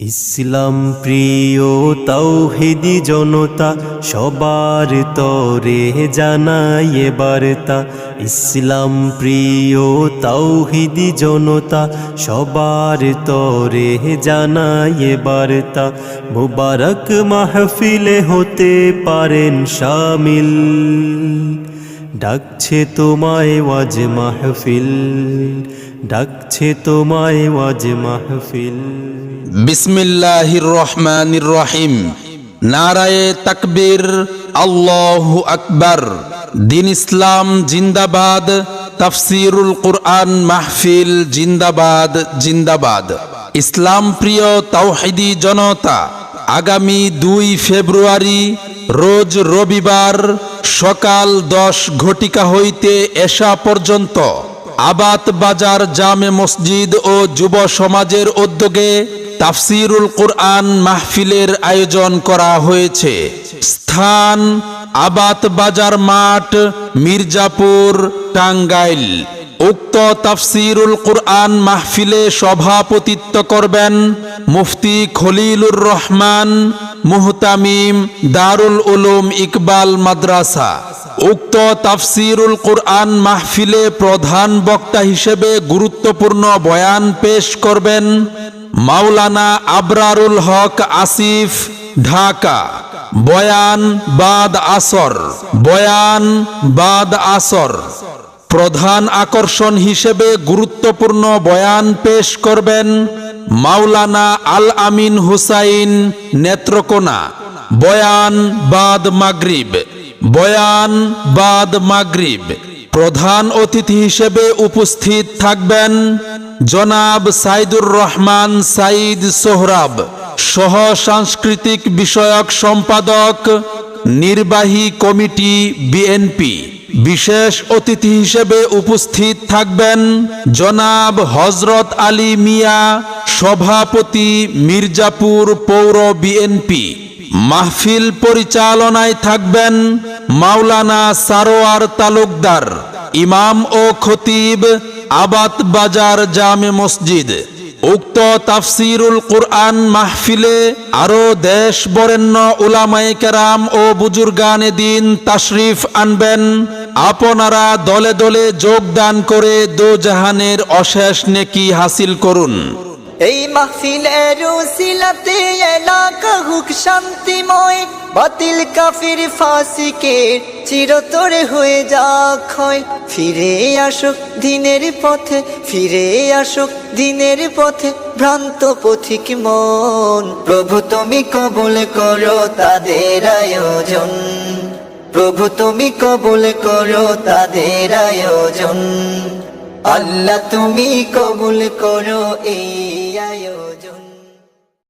ইসলাম প্রিয় তৌহিদি জনতা, সবার তরে জানাই বার্তা। ইসলাম প্রিয় তৌহিদি জনতা, সবার তরে জানাই বার্তা। মুবারক মাহফিলে হতে পারেন শামিল। ডাকছে তোমায় ওয়াজ মাহফিল, ডাকছে তোমায় ওয়াজ মাহফিল। বিসমিল্লাহির রহমানির রহিম। নারায়ে তাকবীর, আল্লাহু আকবার। দিন ইসলাম জিন্দাবাদ, তাফসিরুল কুরআন মাহফিল জিন্দাবাদ জিন্দাবাদ। ইসলাম প্রিয় তাওহিদি জনতা, আগামী দুই ফেব্রুয়ারি, রোজ রবিবার সকাল দশ ঘটিকা হইতে এশা পর্যন্ত আবাত বাজার জামে মসজিদ ও যুব সমাজের উদ্যোগে তাফসিরুল কুরআন মাহফিলের আয়োজন করা হয়েছে। স্থান আবাত বাজার মাঠ, মির্জাপুর, টাঙ্গাইল। উক্ত তাফসিরুল কুরআন মাহফিলে সভাপতিত্ব করবেন মুফতি খলিলুর রহমান, মুহতামিম দারুল উলুম ইকবাল মাদ্রাসা। উক্ত তাফসিরুল কুরআন মাহফিলে প্রধান বক্তা হিসেবে গুরুত্বপূর্ণ বয়ান পেশ করবেন মাওলানা আবরারুল হক আসিফ, ঢাকা। বয়ান বাদ আসর, বয়ান বাদ আসর। প্রধান আকর্ষণ হিসেবে গুরুত্বপূর্ণ বয়ান পেশ করবেন মাওলানা আল আমিন হুসাইন নেত্রকোনা, বয়ান বাদ মাগরিব, বয়ান বাদ মাগরিব। প্রধান অতিথি হিসেবে উপস্থিত থাকবেন জনাব সাইদুর রহমান সাইদ সোহরাব, সহ সাংস্কৃতিক বিষয়ক সম্পাদক, নির্বাহী কমিটি বিএনপি। বিশেষ অতিথি হিসেবে উপস্থিত থাকবেন জনাব হজরত আলী মিয়া, সভাপতি মির্জাপুর পৌর বিএনপি। মাহফিল পরিচালনায় থাকবেন মাওলানা সারোয়ার তালুকদার, ইমাম ও খতিব আবাত বাজার জামে মসজিদ। উক্ত তাফসিরুল কুরআন মাহফিলে আরও দেশ বরেণ্য উলামায়ে কেরাম ও বুজুর্গানে দিন তাশরিফ আনবেন আপনারা দলে দলে যোগদান করে দো জাহানের অশেষ নেকি হাসিল করুন। এই মাহফিলের এলাকা হুক শান্তিময়, বাতিল কাফির ফাসিকের চিরতরে হয়ে যা ক্ষয় ফিরে আসুক দিনের পথে, ফিরে আসুক দিনের পথে, ভ্রান্ত পথিক মন। প্রভু তুমি কবুল করো তাদের আয়োজন। প্রভু তুমি কবুল করো তাদের আয়োজন। আল্লাহ তুমি কবুল করো এই আয়োজন।